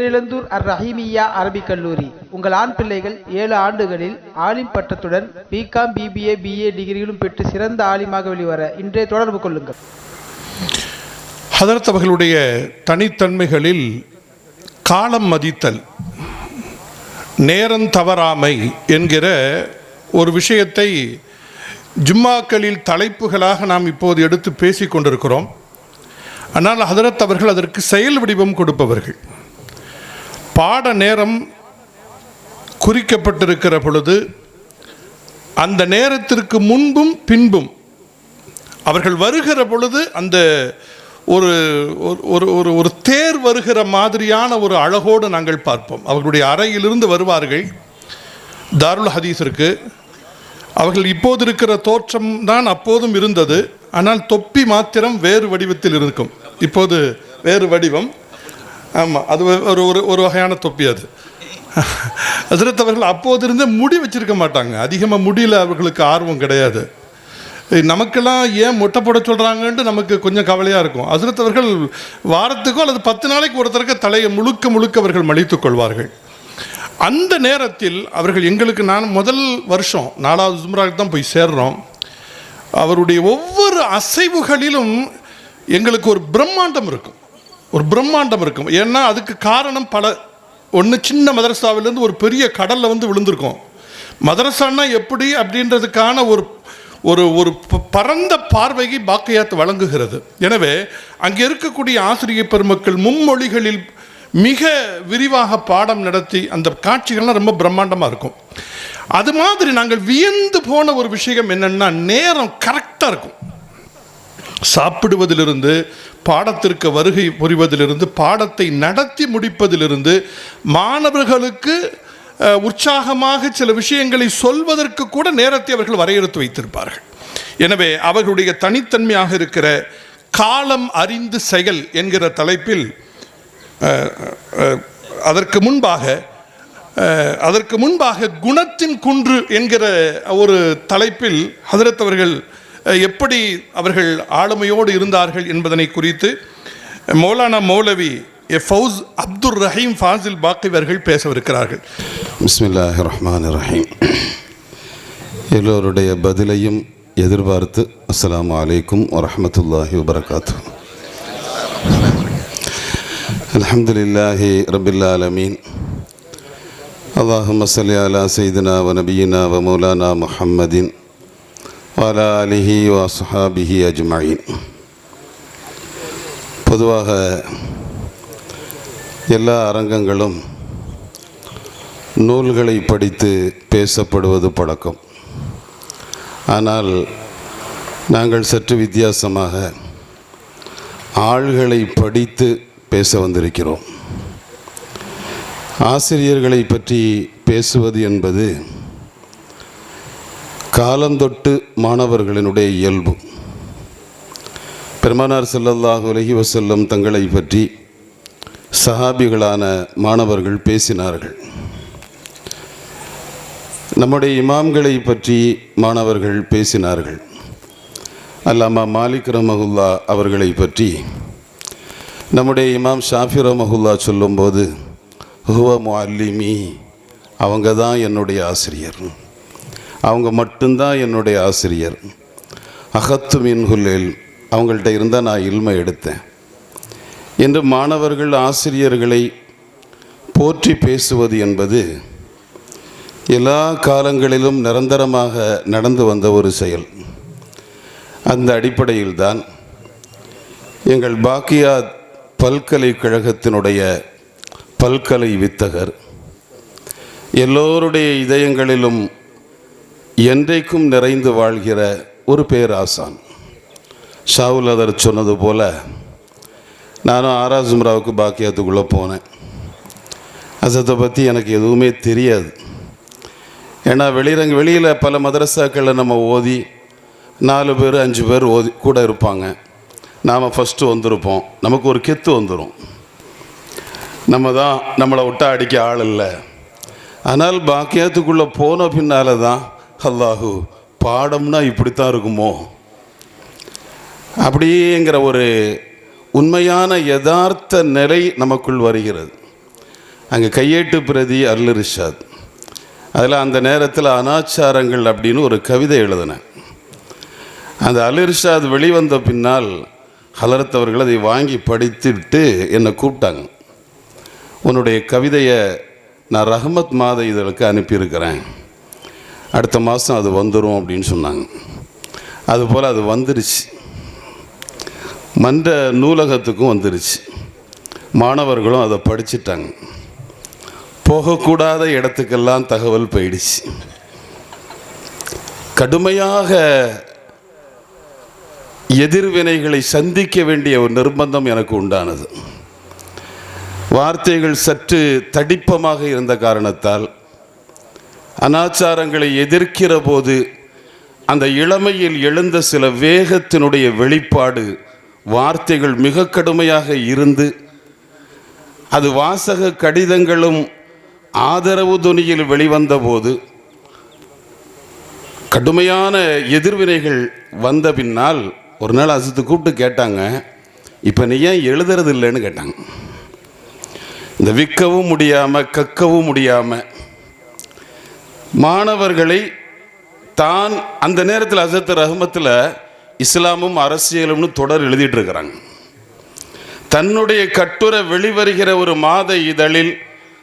பேரிழந்தூர் அர் ரஹீமியா அரபிக் கல்லூரி. உங்கள் ஆண் பிள்ளைகள் ஏழு ஆண்டுகளில் ஆலிம் பட்டத்துடன் பிகாம் பிபிஏ பிஏ டிகிரிகளும் பெற்று சிறந்த ஆலிமாக வெளிவர இன்றைய தொடர்பு கொள்ளுங்கள். ஹதரத் அவர்களுடைய தனித்தன்மைகளில் காலம் மதித்தல் நேரம் தவறாமை என்கிற ஒரு விஷயத்தை ஜும்மாக்களில் தலைப்புகளாக நாம் இப்போது எடுத்து பேசிக் கொண்டிருக்கிறோம். ஆனால் ஹதரத் அவர்கள் அதற்கு செயல் வடிவம் கொடுப்பவர்கள். பாட நேரம் குறிக்கப்பட்டிருக்கிற பொழுது அந்த நேரத்திற்கு முன்பும் பின்பும் அவர்கள் வருகிற பொழுது அந்த ஒரு ஒரு- ஒரு ஒரு ஒரு தேர் வருகிற மாதிரியான ஒரு அழகோடு நாங்கள் பார்ப்போம். அவர்களுடைய அறையிலிருந்து வருவார்கள். தாருல் ஹதீஸிற்கு அவர்கள் இப்போது இருக்கிற தோற்றம் தான் அப்போதும் இருந்தது. ஆனால் தொப்பி மாத்திரம் வேறு வடிவத்தில் இருக்கும். இப்போது வேறு வடிவம். ஆமாம் அது ஒரு ஒரு ஒரு வகையான தொப்பி அது. ஹசரத் அவர்கள் அப்போது இருந்தே முடி வச்சிருக்க மாட்டாங்க. அதிகமாக முடியல அவர்களுக்கு ஆர்வம் கிடையாது. நமக்கெல்லாம் ஏன் மொட்டை போட சொல்கிறாங்கன்ட்டு நமக்கு கொஞ்சம் கவலையாக இருக்கும். ஹசரத் அவர்கள் வாரத்துக்கோ அல்லது பத்து நாளைக்கு ஒருத்தருக்கு தலையை முழுக்க முழுக்க அவர்கள் மலித்துக் கொள்வார்கள். அந்த நேரத்தில் அவர்கள் எங்களுக்கு நான் முதல் வருஷம் நாலாவது ஜும்ராவுக்கு தான் போய் சேர்றோம். அவருடைய ஒவ்வொரு அசைவுகளிலும் எங்களுக்கு ஒரு பிரம்மாண்டம் இருக்கும். ஒரு பிரம்மாண்டம் இருக்கும். ஏன்னா அதுக்கு காரணம் பல ஒன்று சின்ன மதரசாவிலேருந்து ஒரு பெரிய கடலில் வந்து விழுந்திருக்கோம். மதரசான்னா எப்படி? அப்படின்றதுக்கான ஒரு ஒரு ஒரு ப- பரந்த பார்வையை பாக்கியாத் வழங்குகிறது. எனவே அங்கே இருக்கக்கூடிய ஆசிரியர் பெருமக்கள் மும்மொழிகளில் மிக விரிவாக பாடம் நடத்தி அந்த காட்சிகள்லாம் ரொம்ப பிரம்மாண்டமாக இருக்கும். அது மாதிரி நாங்கள் வியந்து போன ஒரு விஷயம் என்னென்னா நேரம் கரெக்டாக இருக்கும். சாப்பிடுவதிலிருந்து பாடத்திற்கு வருகை புரிவதிலிருந்து பாடத்தை நடத்தி முடிப்பதிலிருந்து மாணவர்களுக்கு உற்சாகமாக சில விஷயங்களை சொல்வதற்கு கூட நேரத்தை அவர்கள் வரையறுத்து வைத்திருப்பார்கள். எனவே அவர்களுடைய தனித்தன்மையாக இருக்கிற காலம் அறிந்து செயல் என்கிற தலைப்பில் அதற்கு முன்பாக அதற்கு முன்பாக குணத்தின் குன்று என்கிற ஒரு தலைப்பில் ஹதரத் அவர்கள் எப்படி அவர்கள் ஆளுமையோடு இருந்தார்கள் என்பதனை குறித்து மௌலானா மௌலவி எ ஃபவுஸ் அப்துல் ரஹீம் ஃபாசில் பாக்கிவர்கள் பேசவிருக்கிறார்கள். பிஸ்மில்லாஹ் ரஹ்மான் ரஹீம் எல்லோருடைய பதிலையும் எதிர்பார்த்து அஸ்லாம் வலைக்கும் வரமத்துல்லாஹி வபரகாத்து. அலமதுல்லாஹி ரபில்லாலமீன் அல்லாஹு மசல்லி அலா செய்தினா வ நபீனா வ மௌலானா முஹம்மதின் வல அலிஹி வாசஹாபிஹி அஜ்மாயின் பொதுவாக எல்லா அரங்கங்களும் நூல்களை படித்து பேசப்படுவது பழக்கம். ஆனால் நாங்கள் சற்று வித்தியாசமாக ஆள்களை படித்து பேச வந்திருக்கிறோம். ஆசிரியர்களை பற்றி பேசுவது என்பது காலந்தொட்டு மாணவர்களினுடைய இயல்பு. பெருமானார் ஸல்லல்லாஹு உலகி வசல்லம் தங்களை பற்றி சஹாபிகளான மாணவர்கள் பேசினார்கள். நம்முடைய இமாம்களை பற்றி மாணவர்கள் பேசினார்கள். அல்லாமா மாலிக் ரமகுல்லா அவர்களை பற்றி. நம்முடைய இமாம் ஷாஃபி ரமகுல்லா சொல்லும்போது ஹுவ முஅல்லிமி. அவங்க தான் என்னுடைய ஆசிரியர். அவங்க மட்டும்தான் என்னுடைய ஆசிரியர். அகத்து மின்ஹுல்லேல் அவங்கள்ட்ட இருந்தால் நான் இல்மை எடுத்தேன். என்று மாணவர்கள் ஆசிரியர்களை போற்றி பேசுவது என்பது எல்லா காலங்களிலும் நிரந்தரமாக நடந்து வந்த ஒரு செயல். அந்த அடிப்படையில்தான் எங்கள் பாக்கியாத் பல்கலைக்கழகத்தினுடைய பல்கலை வித்தகர். எல்லோருடைய இதயங்களிலும் என்றைக்கும் நிறைந்து வாழ்கிற ஒரு பேராசான். ஷாவுல் அதர் சொன்னது போல் நானும் ஆராசும்ராவுக்கு பாக்கியத்துக்குள்ளே போனேன். அசத்தை பற்றி எனக்கு எதுவுமே தெரியாது. ஏன்னா வெளியிறங்க வெளியில் பல மதரசாக்களில் நம்ம ஓதி நாலு பேர் அஞ்சு பேர் ஓதி கூட இருப்பாங்க. நாம் ஃபஸ்ட்டு வந்திருப்போம். நமக்கு ஒரு கெத்து வந்துடும் நம்ம தான் நம்மளை விட்டா அடிக்க ஆள் இல்லை. ஆனால் பாக்கியத்துக்குள்ளே போன பின்னால் தான் அல்லாஹு பாடம்னா இப்படித்தான் இருக்குமோ? அப்படிங்கிற ஒரு உண்மையான யதார்த்த நிலை நமக்குள் வருகிறது. அங்கே கையேட்டு பிரதி அருள் ரிஷாத் அதில் அந்த நேரத்தில் அனாச்சாரங்கள் அப்படின்னு ஒரு கவிதை எழுதினேன் அந்த அல் இர்ஷாத் வெளிவந்த பின்னால் ஹலரத்தவர்கள் அதை வாங்கி படித்துட்டு என்னை கூப்பிட்டாங்க. உன்னுடைய கவிதையை நான் ரஹமத் மாத இதழுக்கு அனுப்பியிருக்கிறேன். அடுத்த மாதம் அது வந்துடும் அப்படின்னு சொன்னாங்க. அதுபோல் அது வந்துருச்சு. மன்ற நூலகத்துக்கும் வந்துருச்சு. மாணவர்களும் அதை படிச்சிட்டாங்க. போகக்கூடாத இடத்துக்கெல்லாம் தகவல் போயிடுச்சு. கடுமையாக எதிர்வினைகளை சந்திக்க வேண்டிய ஒரு நிர்பந்தம் எனக்கு உண்டானது. வார்த்தைகள் சற்று தடிப்பமாக இருந்த காரணத்தால் அனாச்சாரங்களை எதிர்க்கிற போது அந்த இளமையில் எழுந்த சில வேகத்தினுடைய வெளிப்பாடு வார்த்தைகள் மிக கடுமையாக இருந்து அது வாசக கடிதங்களும் ஆதரவு துணியில் வெளிவந்த போது கடுமையான எதிர்வினைகள் வந்த பின்னால் ஒரு நாள் அசத்து கூப்பிட்டு கேட்டாங்க இப்போ நீ ஏன் எழுதுறது இல்லைன்னு கேட்டாங்க. இந்த விற்கவும் முடியாமல் கக்கவும் முடியாமல் மாணவர்களை தான் அந்த நேரத்தில் அசத்து ரஹமத்தில் இஸ்லாமும் அரசியலும்னு தொடர் எழுதிட்டு இருக்கிறாங்க தன்னுடைய கட்டுரை வெளிவருகிற ஒரு மாத இதழில்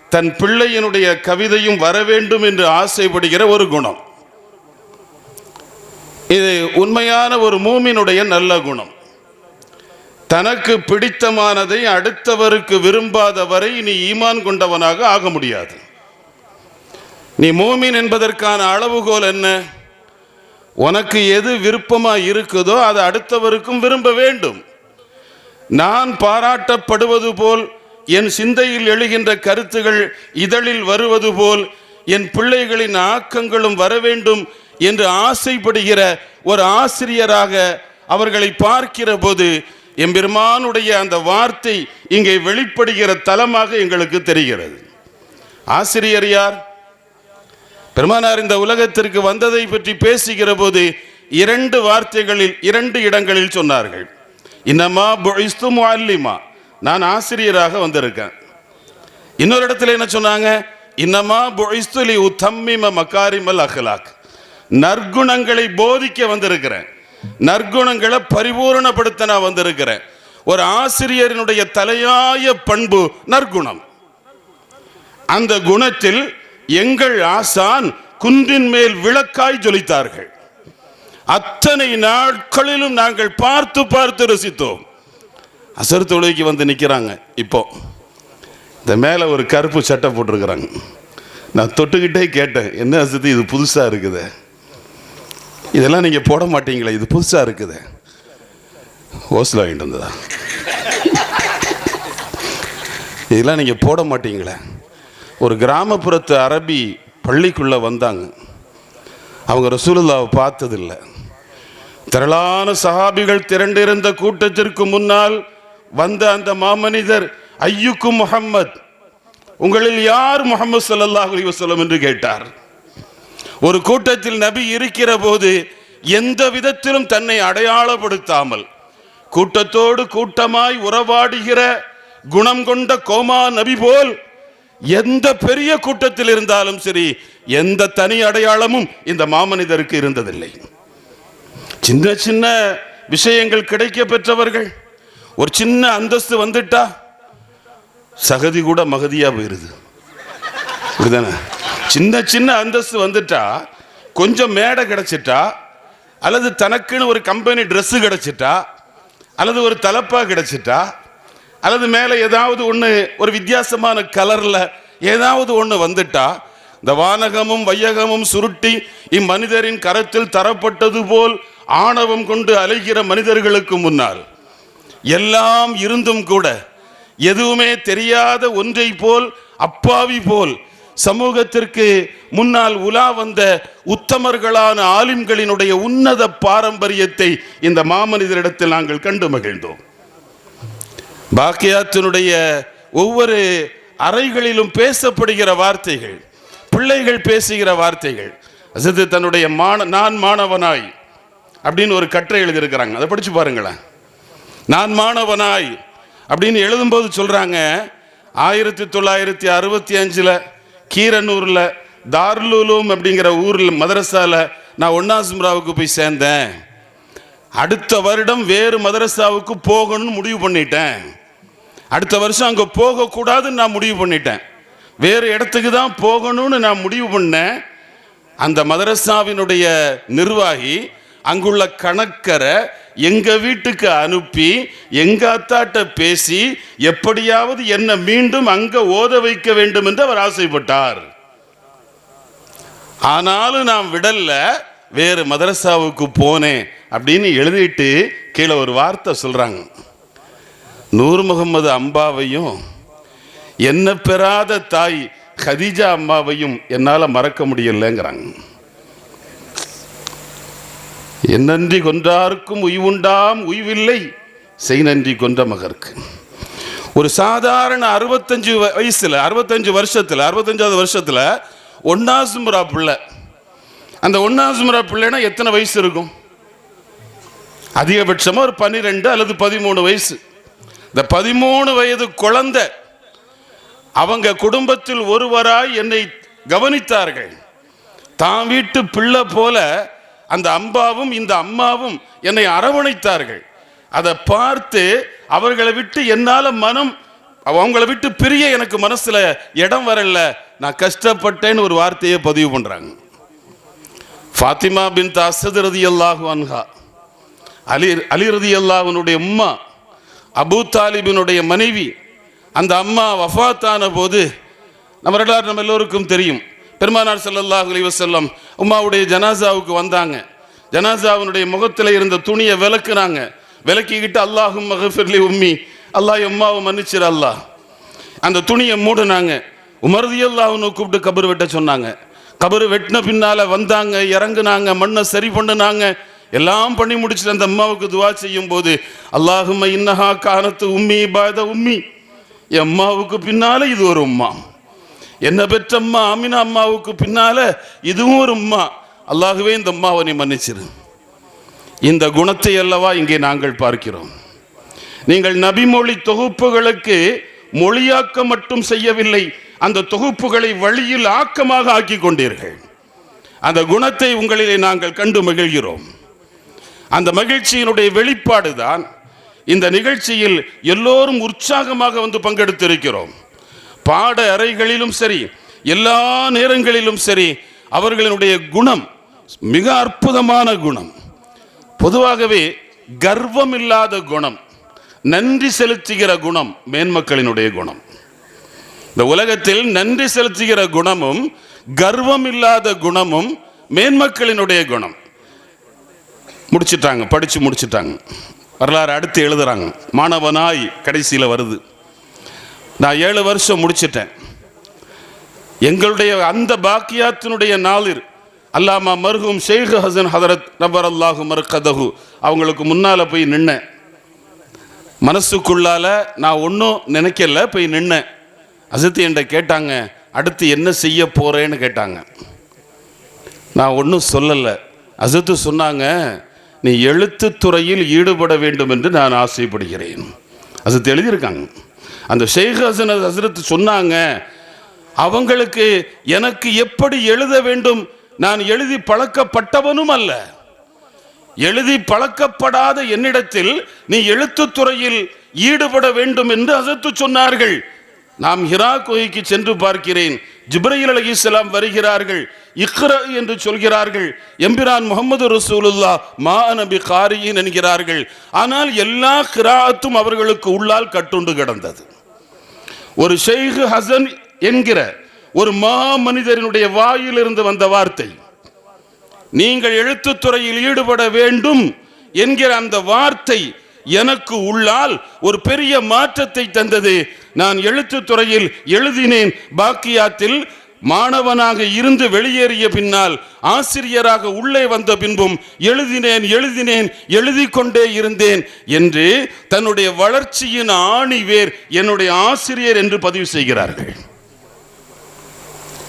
தன் பிள்ளையினுடைய கவிதையும் வர வேண்டும் என்று ஆசைப்படுகிற ஒரு குணம். இது உண்மையான ஒரு மூமினுடைய நல்ல குணம். தனக்கு பிடித்தமானதை அடுத்தவருக்கு விரும்பாதவரை நீ ஈமான் கொண்டவனாக ஆக முடியாது. நீ மூமின் என்பதற்கான அளவுகோல் என்ன? உனக்கு எது விருப்பமாக இருக்குதோ அது அடுத்தவருக்கும் விரும்ப வேண்டும். நான் பாராட்டப்படுவது போல் என் சிந்தையில் எழுகின்ற கருத்துகள் இதழில் வருவது போல் என் பிள்ளைகளின் ஆக்கங்களும் வர வேண்டும் என்று ஆசைப்படுகிற ஒரு ஆசிரியராக அவர்களை பார்க்கிற போது எம்பெருமானுடைய அந்த வார்த்தை இங்கே வெளிப்படுகிற தலமாக எங்களுக்கு தெரிகிறது. ஆசிரியர் யார்? பெருமானார் இந்த உலகத்திற்கு வந்ததை பற்றி பேசுகிற போது இரண்டு வார்த்தைகளில் இரண்டு இடங்களில் சொன்னார்கள். இன்னமா புஇஸ்து அல்லிமா நான் ஆசிரியராக வந்திருக்கேன். இன்னொரு இடத்துல என்ன சொன்னாங்க? இன்னமா பொய்ஸ்துலி உத்தம்மிம மகாரிமல் அஹ்லாக். நற்குணங்களை போதிக்க வந்திருக்கிறேன். நற்குணங்களை பரிபூரணப்படுத்த நான் வந்திருக்கிறேன். ஒரு ஆசிரியரினுடைய தலையாய பண்பு நற்குணம். அந்த குணத்தில் எங்கள் ஆசான் குன்றின் மேல் விளக்காய் ஜொலித்தார்கள். அத்தனை நாட்களிலும் நாங்கள் பார்த்து பார்த்து ரசித்தோம். அசர் தொழுகைக்கு வந்து நிற்கிறாங்க இப்போ. இந்த மேலே ஒரு கருப்பு சட்டை போட்டிருக்கிறாங்க. நான் தொட்டுக்கிட்டே கேட்டேன் என்ன அசத்து இது புதுசாக இருக்குது? இதெல்லாம் நீங்கள் போட மாட்டீங்களே இது புதுசாக இருக்குது. ஓசில் வாங்கிட்டு வந்ததா? இதெல்லாம் நீங்கள் போட மாட்டீங்களே. ஒரு கிராமப்புறத்து அரபி பள்ளிக்குள்ளே வந்தாங்க. அவங்க ரசூலுல்லாவை பார்த்ததில்ல. திரளான சஹாபிகள் திரண்டிருந்த கூட்டத்திற்கு முன்னால் வந்த அந்த மாமனிதர் ஐயுக்கும் முகம்மத் உங்களில் யார் முகமது சல்லாஹ் அலைஹி வஸல்லம்? என்று கேட்டார். ஒரு கூட்டத்தில் நபி இருக்கிற போது எந்த விதத்திலும் தன்னை அடையாளப்படுத்தாமல் கூட்டத்தோடு கூட்டமாய் உறவாடுகிற குணம் கொண்ட கோமா நபி போல் எந்த பெரிய கூட்டத்தில் இருந்தாலும் சரி எந்த தனி அடையாளமும் இந்த மாமனிதருக்கு இருந்ததில்லை. சின்ன சின்ன விஷயங்கள் கிடைக்க பெற்றவர்கள் ஒரு சின்ன அந்தஸ்து வந்துட்டா சகதி கூட மகதியா போயிருது. இப்படிதானே சின்ன சின்ன அந்தஸ்து வந்துட்டா கொஞ்சம் மேடை கிடைச்சிட்டா அல்லது தனக்குன்னு ஒரு கம்பெனி ட்ரெஸ்ஸு கிடைச்சிட்டா அல்லது ஒரு தலப்பா கிடைச்சிட்டா அல்லது மேலே ஏதாவது ஒன்று ஒரு வித்தியாசமான கலரில் ஏதாவது ஒன்று வந்துட்டா இந்த வானகமும் வையகமும் சுருட்டி இம்மனிதரின் கரத்தில் தரப்பட்டது போல் ஆணவம் கொண்டு அலைகிற மனிதர்களுக்கு முன்னால் எல்லாம் இருந்தும் கூட எதுவுமே தெரியாத ஒன்றை போல் அப்பாவி போல் சமூகத்திற்கு முன்னால் உலா வந்த உத்தமர்களான ஆலிம்களினுடைய உன்னத பாரம்பரியத்தை இந்த மாமனிதரிடத்தில் நாங்கள் கண்டு மகிழ்ந்தோம். பாக்கியாத்தினுடைய ஒவ்வொரு அறைகளிலும் பேசப்படுகிற வார்த்தைகள் பிள்ளைகள் பேசுகிற வார்த்தைகள். அசத்து தன்னுடைய மான நான் மாணவனாய் அப்படின்னு ஒரு கட்டுரை எழுதியிருக்கிறாங்க. அதை படித்து பாருங்களேன். நான் மாணவனாய் அப்படின்னு எழுதும்போது சொல்கிறாங்க ஆயிரத்தி தொள்ளாயிரத்தி அறுபத்தி அஞ்சில் கீரனூரில் தார்லூலும் அப்படிங்கிற ஊரில் மதரசாவில் நான் ஒன்னாசும்ராவுக்கு போய் சேர்ந்தேன். அடுத்த வருடம் வேறு மதரசாவுக்கு போகணும்னு முடிவு பண்ணிட்டேன். அடுத்த வருஷம் அங்கே போகக்கூடாதுன்னு நான் முடிவு பண்ணிட்டேன். வேறு இடத்துக்கு தான் போகணும்னு நான் முடிவு பண்ணேன். அந்த மதரசாவினுடைய நிர்வாகி அங்குள்ள கணக்கரை எங்கள் வீட்டுக்கு அனுப்பி எங்கள் அத்தாட்ட பேசி எப்படியாவது என்னை மீண்டும் அங்கே ஓத வைக்க வேண்டும் என்று அவர் ஆசைப்பட்டார். ஆனாலும் நான் விடல்ல வேறு மதரசாவுக்கு போனேன் அப்படின்னு எழுதிட்டு கீழே ஒரு வார்த்தை சொல்கிறாங்க நூர் முகமது அம்பாவையும் என்ன பெறாத தாய் கதீஜா அம்மாவையும் என்னால் மறக்க முடியலங்கிறாங்க. என்னன்றி கொன்றார்க்கும் உய்வுண்டாம் உய்வில்லை செய் நன்றி கொன்ற மகருக்கு ஒரு சாதாரண அறுபத்தஞ்சு வயசில் அறுபத்தஞ்சு வருஷத்தில் அறுபத்தஞ்சாவது வருஷத்தில் ஒன்னாசுமரா பிள்ளை. அந்த ஒன்னாசுமரா பிள்ளைனா எத்தனை வயசு இருக்கும்? அதிகபட்சமாக ஒரு பன்னிரெண்டு அல்லது பதிமூணு வயசு. இந்த பதிமூணு வயது குழந்தை அவங்க குடும்பத்தில் ஒருவராய் என்னை கவனித்தார்கள். தான் வீட்டு பிள்ளை போல அந்த அம்பாவும் இந்த அம்மாவும் என்னை அரவணைத்தார்கள். அதை பார்த்து அவர்களை விட்டு என்னால் மனம் அவங்கள விட்டு பிரிய எனக்கு மனசில் இடம் வரல. நான் கஷ்டப்பட்டேன்னு ஒரு வார்த்தையை பதிவு பண்ணுறாங்க ஃபாத்திமா பின் தாசது ரதி அல்லாஹு அன்ஹா அலி அலி ரதி அல்லாஹனுடைய உம்மா அபூ தாலிபினுடைய மனைவி அந்த அம்மா வஃபாத்தான போது நம்ம வரலாறு நம்ம எல்லோருக்கும் தெரியும். பெருமானார் ஸல்லல்லாஹு அலைஹி வஸல்லம் உம்மாவுடைய ஜனாசாவுக்கு வந்தாங்க. ஜனாசாவினுடைய முகத்தில் இருந்த துணியை விளக்குனாங்க. விளக்கிக்கிட்டு அல்லாஹும் மகஃபிர்லி உம்மி. அல்லாஹ் உம்மாவை மன்னிச்சிரு அல்லாஹ். அந்த துணியை மூடினாங்க. உமரதி அல்லாஹ்னு கூப்பிட்டு கபர் வெட்ட சொன்னாங்க. கபர் வெட்டின பின்னால வந்தாங்க இறங்குனாங்க மண்ணை சரி பண்ணினாங்க. எல்லாம் பண்ணி முடிச்சுட்டு அந்த அம்மாவுக்கு துவா செய்யும் போது அல்லாஹும் இன்னஹா கானத்து உம்மி பாத உம்மி. என் அம்மாவுக்கு பின்னால இது ஒரு உம்மா. என்ன பெற்ற அம்மா அமினா அம்மாவுக்கு பின்னால இதுவும் ஒரு உம்மா. அல்லாஹுவே இந்த அம்மாவை நீ மன்னிச்சிரு. இந்த குணத்தை அல்லவா இங்கே நாங்கள் பார்க்கிறோம். நீங்கள் நபிமொழி தொகுப்புகளுக்கு மொழியாக்கம் மட்டும் செய்யவில்லை அந்த தொகுப்புகளை வழியில் ஆக்கமாக ஆக்கி கொண்டீர்கள். அந்த குணத்தை உங்களிலே நாங்கள் கண்டு மகிழ்கிறோம். அந்த மகிழ்ச்சியினுடைய வெளிப்பாடு தான் இந்த நிகழ்ச்சியில் எல்லோரும் உற்சாகமாக வந்து பங்கெடுத்திருக்கிறோம். பாட அறைகளிலும் சரி எல்லா நேரங்களிலும் சரி அவர்களினுடைய குணம் மிக அற்புதமான குணம். பொதுவாகவே கர்வம் இல்லாத குணம் நன்றி செலுத்துகிற குணம் மேன்மக்களினுடைய குணம். இந்த உலகத்தில் நன்றி செலுத்துகிற குணமும் கர்வம் இல்லாத குணமும் மேன்மக்களினுடைய குணம். முடிச்சிட்டாங்க படித்து முடிச்சிட்டாங்க. வரலாறு அடுத்து எழுதுகிறாங்க மாணவனாய் கடைசியில் வருது. நான் ஏழு வருஷம் முடிச்சிட்டேன். எங்களுடைய அந்த பாக்கியாத்தினுடைய நாளில் அல்லாமா மர்ஹூம் ஷேக் ஹசன் ஹதரத் நபர் அல்லாஹு மர்கதஹு அவங்களுக்கு முன்னால் போய் நின்னேன். மனசுக்குள்ளால நான் ஒன்றும் நினைக்கல போய் நின்னேன். அசத்து என்கிட்ட கேட்டாங்க அடுத்து என்ன செய்ய போகிறேன்னு கேட்டாங்க. நான் ஒன்றும் சொல்லலை. அசத்து சொன்னாங்க நீ எழுத்து துறையில் ஈடுபட வேண்டும் என்று நான் ஆசைப்படுகிறேன். அசத்து எழுதியிருக்காங்க. அந்த ஷேக் ஹசன் ஹசரத் சொன்னாங்க அவங்களுக்கு எனக்கு எப்படி எழுத வேண்டும்? நான் எழுதி பழக்கப்பட்டவனும் அல்ல. எழுதி பழக்கப்படாத என்னிடத்தில் நீ எழுத்துத்துறையில் ஈடுபட வேண்டும் என்று அசத்து சொன்னார்கள். நாம் ஹிரா குகைக்கு சென்று பார்க்கிறேன். ஜிப்ரயில் அலைஹிஸ்ஸலாம் வருகிறார்கள். இக்ர என்று சொல்கிறார்கள். எம்பிரான் முகமது ரசூலுல்லா மா நபி காரியின் என்கிறார்கள். ஆனால் எல்லா கிராத்தும் அவர்களுக்கு உள்ளால் கட்டுண்டு கிடந்தது. ஒரு ஷெய்க் ஹசன் என்கிற ஒரு மா மனிதரினுடைய வாயிலிருந்து வந்த வார்த்தை. நீங்கள் எழுத்துத்துறையில் ஈடுபட வேண்டும் என்கிற அந்த வார்த்தை எனக்கு உள்ளால் ஒரு பெரிய மாற்றத்தை தந்தது. நான் எழுத்து துறையில் எழுதினேன். பாக்கியாத்தில் மாணவனாக இருந்து வெளியேறிய பின்னால் ஆசிரியராக உள்ளே வந்த பின்பும் எழுதினேன் எழுதினேன் எழுதி கொண்டே இருந்தேன் என்று தன்னுடைய வளர்ச்சியின் ஆணிவேர் என்னுடைய ஆசிரியர் என்று பதிவு செய்கிறார்கள்.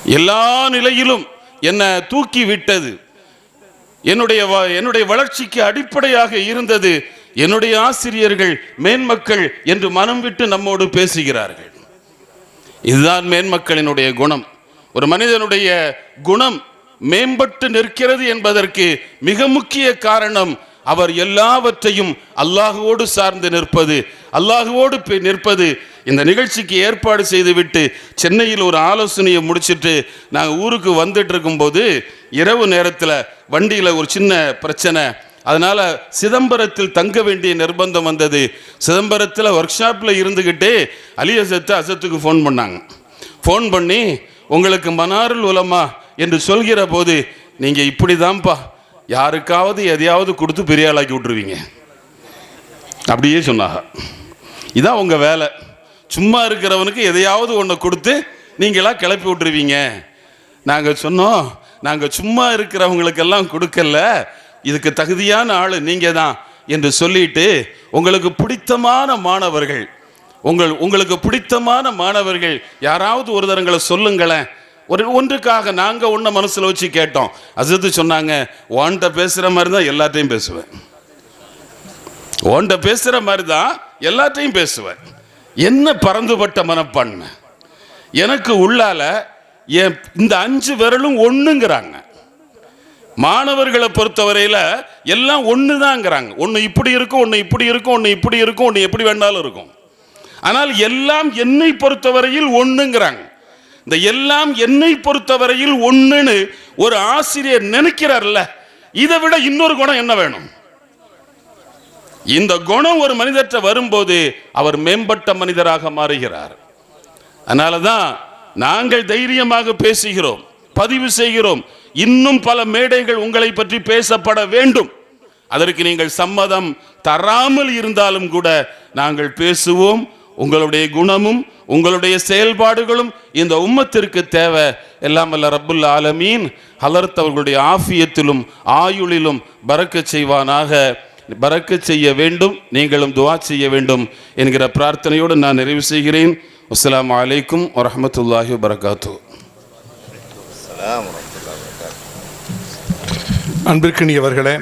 எல்லா நிலையிலும் என்னை தூக்கி விட்டது என்னுடைய வ- என்னுடைய வளர்ச்சிக்கு அடிப்படையாக இருந்தது. என்னுடைய ஆசிரியர்கள் மேன்மக்கள் என்று மனம் விட்டு நம்மோடு பேசுகிறார்கள். இதுதான் மேன்மக்களினுடைய குணம். ஒரு மனிதனுடைய குணம் மேம்பட்டு நிற்கிறது என்பதற்கு மிக முக்கிய காரணம் அவர் எல்லாவற்றையும் அல்லாஹுவோடு சார்ந்து நிற்பது அல்லாஹுவோடு நிற்பது. இந்த நிகழ்ச்சிக்கு ஏற்பாடு செய்துவிட்டு சென்னையில் ஒரு ஆலோசனையை முடிச்சிட்டு நாங்கள் ஊருக்கு வந்துட்டு இருக்கும்போது இரவு நேரத்தில் வண்டியில் ஒரு சின்ன பிரச்சனை அதனால் சிதம்பரத்தில் தங்க வேண்டிய நிர்பந்தம் வந்தது. சிதம்பரத்தில் ஒர்க் ஷாப்பில் இருந்துக்கிட்டே அலி அசத்து அசத்துக்கு ஃபோன் பண்ணாங்க. ஃபோன் பண்ணி உங்களுக்கு மனாருல் உலமா? என்று சொல்கிற போது நீங்கள் இப்படி தான்ப்பா யாருக்காவது எதையாவது கொடுத்து பெரிய ஆளாக்கி விட்டுருவீங்க. அப்படியே சொன்னாங்க. இதான் உங்கள் வேலை. சும்மா இருக்கிறவனுக்கு எதையாவது ஒன்று கொடுத்து நீங்களாக கிளப்பி விட்டுருவீங்க. நாங்கள் சொன்னோம் நாங்கள் சும்மா இருக்கிறவங்களுக்கெல்லாம் கொடுக்கல. இதுக்கு தகுதியான ஆள் நீங்கள் தான் என்று சொல்லிட்டு உங்களுக்கு பிடித்தமான மாணவர்கள் உங்கள் உங்களுக்கு பிடித்தமான மாணவர்கள் யாராவது ஒரு தரங்களை சொல்லுங்களேன். ஒரு ஒன்றுக்காக நாங்கள் ஒன்றை மனசில் வச்சு கேட்டோம். அசத்து சொன்னாங்க ஓன்ட்ட பேசுகிற மாதிரி தான் எல்லாத்தையும் பேசுவேன். ஓன்ட்ட பேசுகிற மாதிரி தான் எல்லாத்தையும் பேசுவேன். என்ன பறந்துபட்ட மனப்பான்மை. எனக்கு உள்ளால என் இந்த அஞ்சு விரலும் ஒன்றுங்கிறாங்க மாணவர்களை பொறுத்தவரையில் எல்லாம் ஒன்று தாங்கிறாங்க ஒன்று இப்படி இருக்கும் ஒன்று இப்படி இருக்கும் ஒன்று இப்படி இருக்கும் ஒன்று எப்படி வேண்டாலும் இருக்கும். ஆனால் எல்லாம் என்னை பொறுத்தவரையில் ஒன்றுங்கிறாங்க இந்த எல்லாம் என்னை பொறுத்தவரையில் ஒன்றுன்னு ஒரு ஆசிரியர் நினைக்கிறார்ல இதை விட இன்னொரு குணம் என்ன வேணும்? இந்த குணம் ஒரு மனிதற்ற வரும்போது அவர் மேம்பட்ட மனிதராக மாறுகிறார். அதனால தான் நாங்கள் தைரியமாக பேசுகிறோம் பதிவு செய்கிறோம் இன்னும் பல மேடைகள் உங்களை பற்றி பேசப்பட வேண்டும். அதற்கு நீங்கள் சம்மதம் தராமல் இருந்தாலும் கூட நாங்கள் பேசுவோம். உங்களுடைய குணமும் உங்களுடைய செயல்பாடுகளும் இந்த உம்மத்திற்கு தேவை. எல்லாம் அல்ல ரப்புல் ஆலமீன். ஹலர்த் அவர்களுடைய ஆஃபியத்திலும் ஆயுளிலும் பறக்க செய்வானாக. பறக்க செய்ய வேண்டும். நீங்களும் துவா செய்ய வேண்டும் என்கிற பிரார்த்தனையோடு நான் நிறைவு செய்கிறேன். அஸ்ஸலாமு அலைக்கும் வரஹ்மத்துல்லாஹி வபரகாத்து அன்பிற்கினியவர்களே